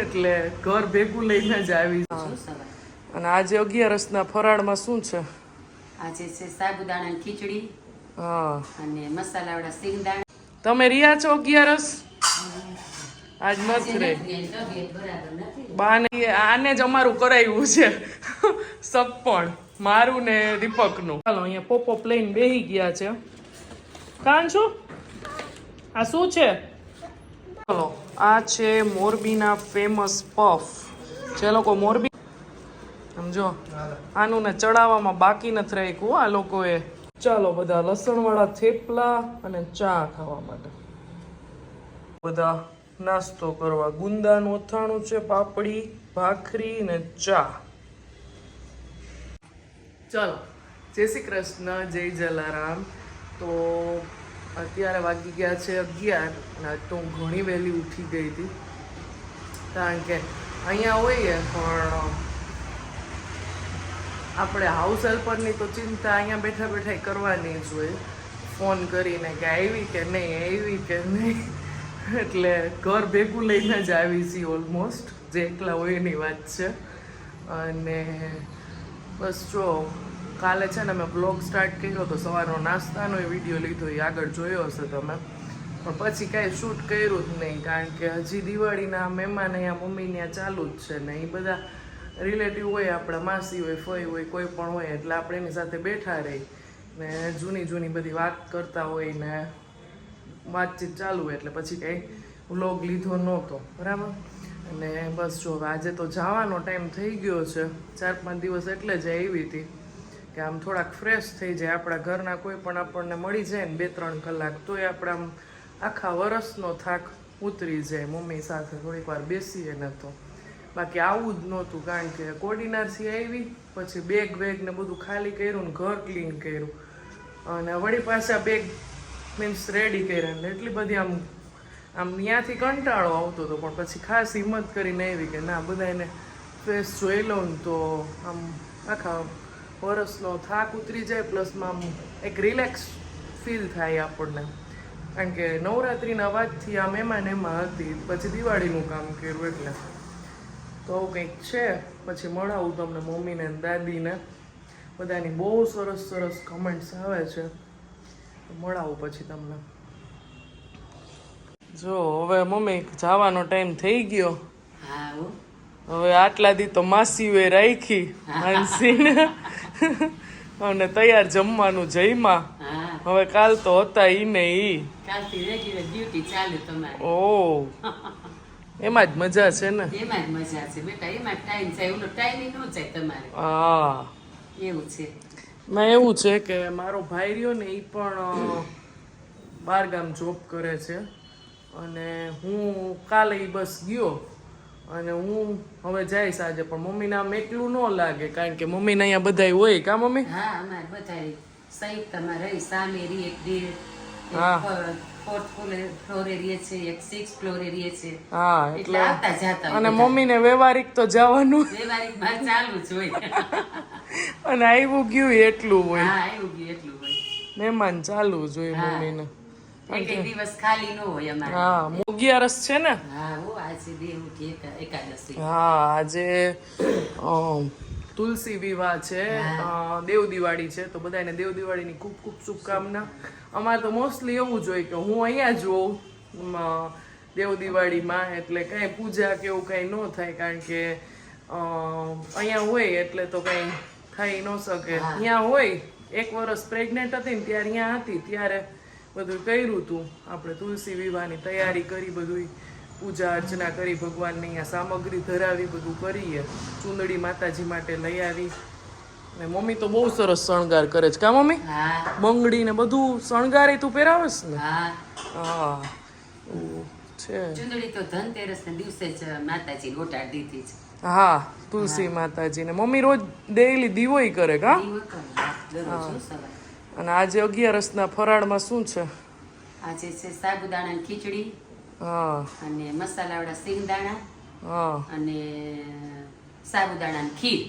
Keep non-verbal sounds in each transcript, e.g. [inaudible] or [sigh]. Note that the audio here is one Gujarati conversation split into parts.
એટલે ઘર ભેગું લઈને જ આવી અને આજે અગિયારસના ફરાળમાં શું છે? આજે છે સાબુદાણાની ખીચડી હા. અને મસાલાવાળા સિંગદાણા તમે રહ્યા છો અગિયારસ? આજ મસ્ત રે. બાને આને જ અમારું કરાયું છે. સપણ મારું ને દીપકનું. ચાલો અહીંયા પોપો પ્લેન બેહી ગયા છે. કાન શું આ શું છે? ચાલો, આ છે મોરબીના ફેમસ પફ જે લોકો મોરબી સમજો? આનું ને ચડાવવામાં બાકી નથી રાખ્યું આ લોકોએ. ચાલો બધા લસણવાળા થેપલા અને ચા ખાવા માટે. બધા નાસ્તો કરવા. ગુંદાનું અથાણું છે, પાપડી, ભાખરી ને ચા. ચાલો. જય શ્રી કૃષ્ણ, જય જલારામ. તો અત્યારે વાગી ગયા છે અગિયાર અને તો હું ઘણી વહેલી ઉઠી ગઈ હતી. કારણ કે અહીંયા હોઈએ, પણ આપણે હાઉસ હેલ્પરની તો ચિંતા અહીંયા બેઠા બેઠા કરવાની જ હોય. ફોન કરીને કે આવી કે નહીં, આવી કે નહીં. એટલે ઘર ભેગું લઈને જ આવી છીએ ઓલમોસ્ટ જે એકલા હોય એની વાત છે. અને બસ જો કાલે છે ને મેં બ્લોગ સ્ટાર્ટ કર્યો તો સવારનો નાસ્તાનો એ વીડિયો લીધો, એ આગળ જોયો હશે તમે. પણ પછી કાંઈ શૂટ કર્યું જ નહીં, કારણ કે હજી દિવાળીના મહેમાન અહીંયા મમ્મી ત્યાં ચાલુ જ છે ને એ બધા રિલેટિવ હોય, આપણા માસી હોય, ફઈ હોય, કોઈ પણ હોય, એટલે આપણે એની સાથે બેઠા રહી ને જૂની જૂની બધી વાત કરતા હોય ને વાતચીત ચાલુ હોય, એટલે પછી કંઈ વ્લોગ લીધો નહોતો. બરાબર? અને બસ જો આજે તો જવાનો ટાઈમ થઈ ગયો છે. ચાર પાંચ દિવસ એટલે જ આવી હતી. કે આમ થોડાક ફ્રેશ થઈ જાય. આપણા ઘરના કોઈ પણ આપણને મળી જાય ને બે ત્રણ કલાક, તોય આપણે આમ આખા વરસનો થાક ઉતરી જાય. મમ્મી સાથે થોડીક વાર બેસીએ ને તો. બાકી આવું જ નહોતું, કારણ કે કોડીનારથી આવી, પછી બેગ વેગ ને બધું ખાલી કર્યું ને ઘર ક્લીન કર્યું. અને વળી પાછા બેગ મીન્સ રેડી કર્યા ને એટલી બધી આમ આમ ત્યાંથી કંટાળો આવતો હતો. પણ પછી ખાસ હિંમત કરીને આવી કે ના બધા એને ફેસ જોઈ લઉં તો આમ આખા વરસનો થાક ઉતરી જાય પ્લસમાં એક રિલેક્સ ફીલ થાય આપણને. કારણ કે નવરાત્રિના અવાજથી આ મહેમાન એમાં હતી. પછી દિવાળીનું કામ કર્યું એટલે. તો આવું કંઈક છે. પછી મળાવું તમને મમ્મીને દાદીને. બધાની બહુ સરસ સરસ કમેન્ટ્સ આવે છે. મળાવું પછી તમને. જો હવે મમ્મી જવાનો ટાઈમ થઈ ગયો. હા હવે આટલા દી તો માસીઓએ રાખી. [laughs] હાંસીને અને તૈયાર જમવાનું જઈમાં હવે કાલ તો હતા ઈ ને ઈ. ડ્યુટી ચાલુ તમારે. ઓ. એમાં જ મજા છે ને. એમાં જ મજા છે બેટા એમાં ટાઈમ જાય. ઓલો ટાઈમ ન જાય તમારે. હા. એવું છે. મેં એવું છે કે મારો ભાઈ રહ્યો ને એ પણ બહાર ગામ જોબ કરે છે. અને હું કાલે બસ ગયો. અને હું હવે જઈશ આજે પણ મમ્મી આમ એકલું ન લાગે કારણ કે મમ્મી ને અહીંયા બધાય હોય કા મમ્મી? હા અમારે બધા સંયુક્તમાં રહી સામે રી એક ડી હા. ફોર્થ ફ્લોરે રહીએ છે એક સિક્સ ફ્લોરે રહીએ છે. હા એટલે એટલે આવતા જાતા અને મમ્મીને વ્યવહારિક તો જવાનું. [laughs] અને આવ્યું ગયું એટલું હોય. હા એવું ગયું એટલું હોય. મહેમાન ચાલુ જ હોય હા. મમ્મીને એક એક દિવસ ખાલી ન હોય અમારે. હા અગિયારસ છે ને? હા હો આજે દેવ એકાદશી. હા આજે તુલસી વિવાહ છે દેવ દિવાળી છે તો બધાને દેવ દિવાળીની ખૂબ ખૂબ શુભકામના. અમારે તો મોસ્ટલી એવું જ હોય કે હું અહીંયા જ હોઉં દેવ દિવાળીમાં એટલે કાંઈ પૂજા કે એવું કાંઈ ન થાય કારણ કે અહીંયા હોય એટલે તો કાંઈ થઈ ન શકે. અહીંયા હોય એક વર્ષ પ્રેગ્નેન્ટ હતી ને ત્યારે અહીંયા હતી ત્યારે બધું કર્યું હતું આપણે તુલસી વિવાહની તૈયારી કરી બધું પૂજા અર્ચના કરી ભગવાનની અહીંયા સામગ્રી ધરાવી બધું કરીએ. ચુંદડી માતાજી માટે લઈ આવી. ને મમ્મી તો બહુ સરસ શણગાર કરે છે. કા મમ્મી? બંગડી ને બધું શણગારે તું પહેરાવસ ને? હા. છે. ચુંદડી તો ધનતેરસ ને દિવસે જ માતાજી લોટાડ દીધી છે. હા તુલસી માતાજી ને મમ્મી રોજ ડેઈલી દીવોય કરે કા? દીવો સવારે. અને આજે અગિયારસના ફરાળમાં શું છે? આજે છે સાબુદાણાની ખીચડી હા. અને મસાલાવાળા સિંગદાણા હા. અને સાબુદાણાની ખીર.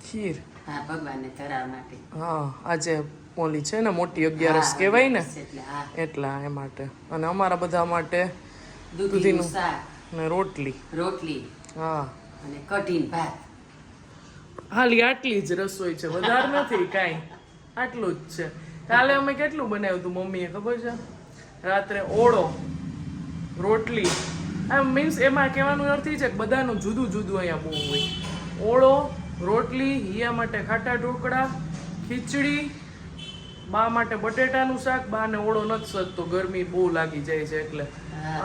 ખીર? હા ભગવાનને ધરાવવા માટે. હા આજે ઓલી છે ને મોટી અગિયારસ કહેવાય ને? એટલે હા. એટલા એ માટે. અને અમારા બધા માટે દૂધીનું શાક. ને રોટલી. રોટલી. હા. અને કઢીન ભાત. હાલી આટલી જ રસોઈ છે વધારે નથી કાંઈ. આટલું જ છે. કાલે અમે કેટલું બનાવ્યું હતું મમ્મીએ ખબર છે? રાત્રે ઓળો રોટલી. આમ મીન્સ એમાં કહેવાનું અર્થ છે કે બધાનું જુદું જુદું અહીંયા બહુ હોય. ઓળો રોટલી હિયા માટે ખાટા ઢોકળા ખીચડી બા માટે બટેટાનું શાક. બાને ઓળો નથી સજતો ગરમી બહુ લાગી જાય છે એટલે.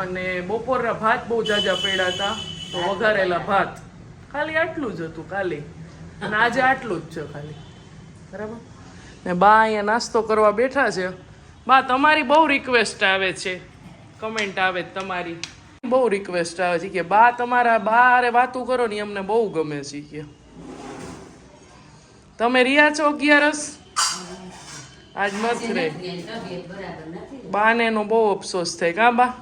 અને બપોરના ભાત બહુ જાજા પડ્યા હતા તો વઘારેલા ભાત. ખાલી આટલું જ હતું ખાલી. અને આજે આટલું જ છે ખાલી. બરાબર? ને બા અહીંયા નાસ્તો કરવા બેઠા છે. બા, તમારી બહુ રિક્વેસ્ટ આવે છે. કમેન્ટ આવે તમારી. બહુ રિક્વેસ્ટ આવે છે કે, બા, તમારા બારે વાતું કરો ને અમને બહુ ગમે છે, કે. તમે રહ્યા છો અગિયારસ? આજ મત રે. બાને એનો બહુ અફસોસ થાય કા બા,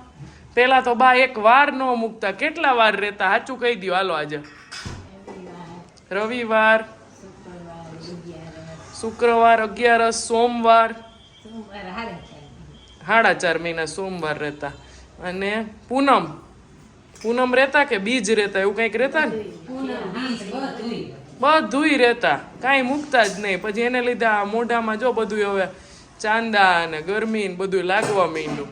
પેલા તો બા એક વાર ન મૂકતા. કેટલા વાર રહેતા? સાચું કહી દો હાલો આજે. રવિવાર. શુક્રવાર અગિયારસ સોમવાર. સાડા ચાર મહિના સોમવાર રહેતા. અને પૂનમ. પૂનમ રહેતા કે બીજ રહેતા? એવું કંઈક રહેતા ને? બધુંય. રહેતા. કાંઈ મૂકતા જ નહીં. પછી એને લીધે આ મોઢામાં જો બધું હવે ચાંદા અને ગરમી ને બધું લાગવા માંડ્યું.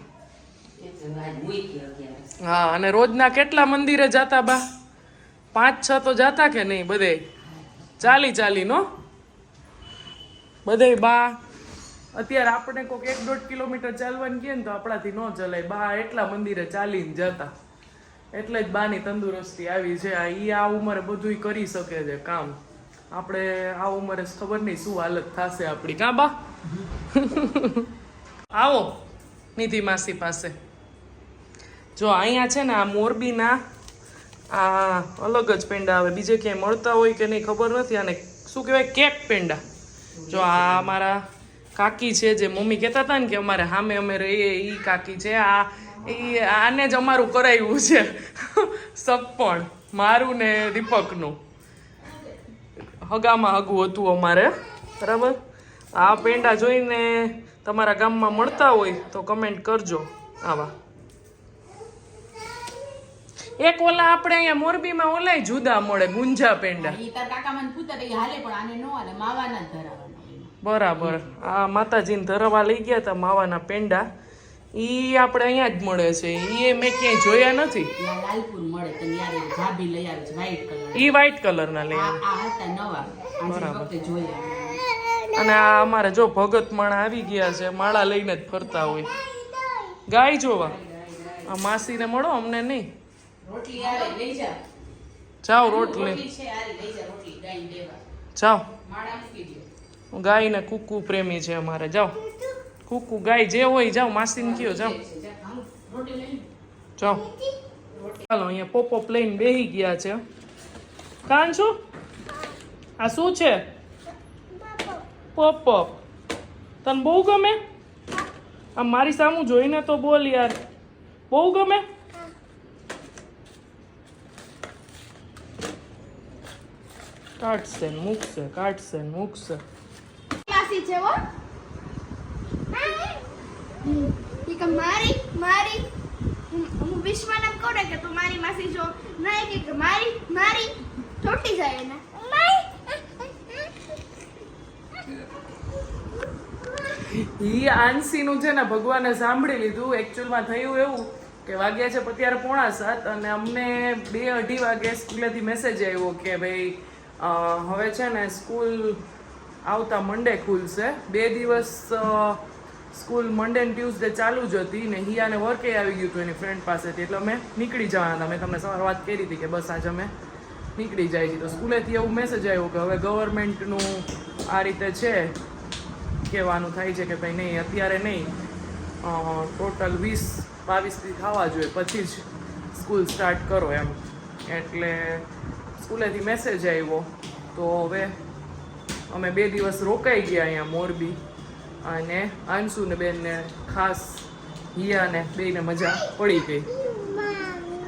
હા અને રોજના કેટલા મંદિરે જાતા બા? પાંચ છ તો જાતા કે નહીં બધે? ચાલી ચાલી નો? બધે બા. અત્યારે આપણે કોઈક એક દોઢ કિલોમીટર ચાલવાનું કહે ને તો આપણાથી ન ચલાય. બા એટલા મંદિરે ચાલીને જતા. એટલે જ બાની તંદુરસ્તી આવી છે. આ એ આ ઉંમરે બધુંય કરી શકે છે કામ. આપણે આ ઉંમરે ખબર નહીં શું હાલત થશે આપણી. કાં બા? [laughs] આવો નિધિ માસી પાસે. જો અહીંયા છે ને આ મોરબીના આ અલગ જ પેંડા આવે. બીજે ક્યાંય મળતા હોય કે નહીં ખબર નથી. આને શું કહેવાય? કેક પેંડા. જો આ અમારા કાકી છે જે મમ્મી કહેતા હતા ને કે અમારે સામે અમે રહીએ એ કાકી છે, આ એ આને જ અમારું કરાવ્યું છે. સપણ મારું ને દીપકનું. હગામાં હગું હતું અમારે, બરાબર? આ પેંડા જોઈને તમારા ગામમાં મળતા હોય તો કમેન્ટ કરજો. આવા. એક ઓલા આપણે અહીંયા મોરબીમાં ઓલાય જુદા મળે ગુંજા પેંડા. ઈ તાર કાકા મને પૂછતા હતા, ઈ હાલે પણ આને નો હાલે માવાના જ ધરાવાના બરાબર. આ માતાજીને ધરવા લઈ ગયા હતા માવાના પેંડા. ઈ આપણે અહીંયા જ મળે છે. ઈ મેં ક્યાંય જોયા નથી. ત્યાં લાલપુર મળે તને યાર એ ભાભી લઈ આવે છે ઈ વ્હાઈટ કલરના લઈ આ આ હતા નવા. આજે વખતે જોયા. અને આ અમારે જો ભગત માણા આવી ગયા છે માળા લઈને જ ફરતા હોય. ગાય જોવા. આ માસીને મળો અમને નહીં. રોટલી આવે લઈ જા જાઓ રોટલી રોટલી. છે આરી લઈ જા રોટલી ગાઈને દેવા જાઓ. માળા મૂકી દે ગાય ને કુકુ પ્રેમી છે અમારે જાઓ. કુકુ ગાય જે હોય જાઓ માસીને કયો જાઓ. જાઓ. ચાલો અહીંયા પોપોપ પ્લેન બેહી ગયા છે. કાન શું આ શું છે? પોપોપ તને બહુ ગમે? આ મારી સામું જોઈને તો બોલ યાર. બહુ ગમે? કાઢશે ને મૂકશે કાઢશે ને મૂકશે. માસી છે હો. ઈ કે મારી મારી. હું વિશ્વને કહું ને કે તું મારી માસી છો. ના કે મારી મારી. ચોટી જાય એને. ઈ આંસીનું છે ને ભગવાને સાંભળી લીધું. એકચ્યુઅલમાં થયું એવું કે વાગ્યા છે અત્યારે પોણા સાત અને અમને બે અઢી વાગે સ્કૂલેથી મેસેજ આવ્યો કે ભાઈ હવે છે ને સ્કૂલ આવતા મંડે ખુલશે. બે દિવસ સ્કૂલ મંડે ને ટ્યુઝડે ચાલુ જ હતી ને હિયાને વર્કે આવી ગયું હતું એની ફ્રેન્ડ પાસેથી. એટલે અમે નીકળી જવાના હતા. મેં તમને સવાર વાત કરી હતી કે બસ આજે અમે નીકળી જાય છે. તો સ્કૂલેથી એવું મેસેજ આવ્યો કે હવે ગવર્મેન્ટનું આ રીતે છે કહેવાનું થાય છે કે ભાઈ નહીં, અત્યારે નહીં. ટોટલ વીસ બાવીસથી થવા જોઈએ. પછી જ સ્કૂલ સ્ટાર્ટ કરો એમ. એટલે સ્કૂલેથી મેસેજ આવ્યો તો હવે અમે બે દિવસ રોકાઈ ગયા અહીંયા મોરબી. અને અંશુ ને બેનને ખાસ હિયાને બેયને મજા પડી ગઈ.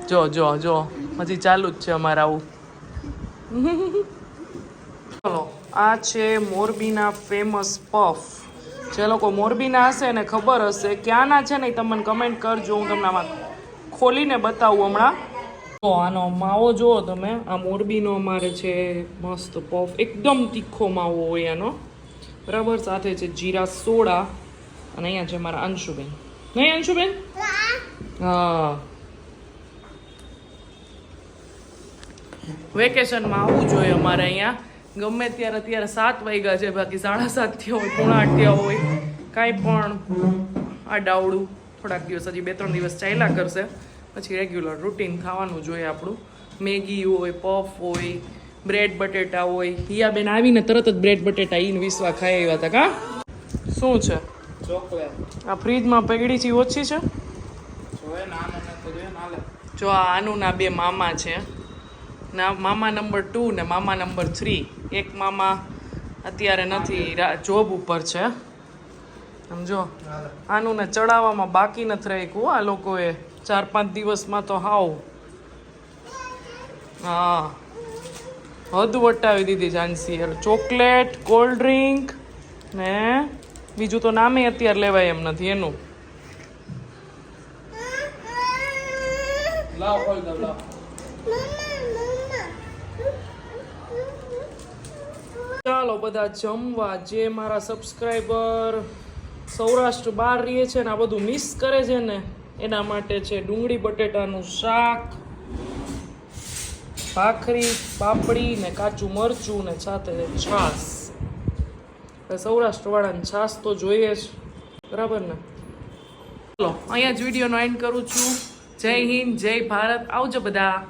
જો જો જો. હજી ચાલુ જ છે અમારે આવું. ચલો, આ છે મોરબીના ફેમસ પફ જે લોકો મોરબીના હશે ને ખબર હશે. ક્યાંના છે ને તમને કમેન્ટ કરજો. હું તમને આમાં ખોલીને બતાવું હમણાં. તો આનો માવો જુઓ તમે. આ મોરબીનો અમારે છે મસ્ત પફ એકદમ તીખો માવો હોય એનો બરાબર? સાથે છે જીરા સોડા અને અહીંયા છે મારા અંશુબેન. નહીં, અંશુબેન? હા. વેકેશનમાં આવવું જોઈએ અમારે અહીંયા. ગમે ત્યારે અત્યારે સાત વાગ્યા છે, બાકી સાડા સાત થયા હોય, પોણા આઠ હોય. કાંઈ પણ. આ ડાવડું થોડાક દિવસ હજી બે, ત્રણ દિવસ ચાલ્યા કરશે. પછી રેગ્યુલર રૂટીન ખાવાનું જોઈએ આપણું. મેગી હોય પફ હોય બ્રેડ બટેટા હોય. હિયાબેન આવીને તરત જ બ્રેડ બટેટા ઈન વિસવા ખાઈ આવ્યા હતા કા? શું છે? આ ફ્રીજમાં પગડી છે ઓછી છે? જો આ આનું ના બે મામા છે. ના મામા નંબર ટુ ને મામા નંબર થ્રી. એક મામા અત્યારે નથી જોબ ઉપર છે. સમજો? આનું ને ચડાવવામાં બાકી નથી રાખ્યું આ લોકોએ. ચાર પાંચ દિવસમાં તો હાવ. હા. હદ વટાવી દીધી ઝાંસી યાર ચોકલેટ, કોલ્ડ ડ્રિંક ને બીજું તો નામે અત્યારે લેવાય એમ નથી એનું. ચાલો બધા જમવા. જે મારા સબસ્ક્રાઈબર સૌરાષ્ટ્ર બહાર રહીએ છે ને આ બધું મિસ કરે છે ને એના માટે છે ડુંગળી, બટેટાનું શાક, ભાખરી, પાપડી ને કાચું મરચું ને સાથે છાશ. સૌરાષ્ટ્રવાળાને છાશ તો જોઈએ જ. બરાબર ને? ચલો, અહીંયા જ વિડીયોનો એન્ડ કરું છું. જય હિન્દ, જય ભારત. આવજો બધા.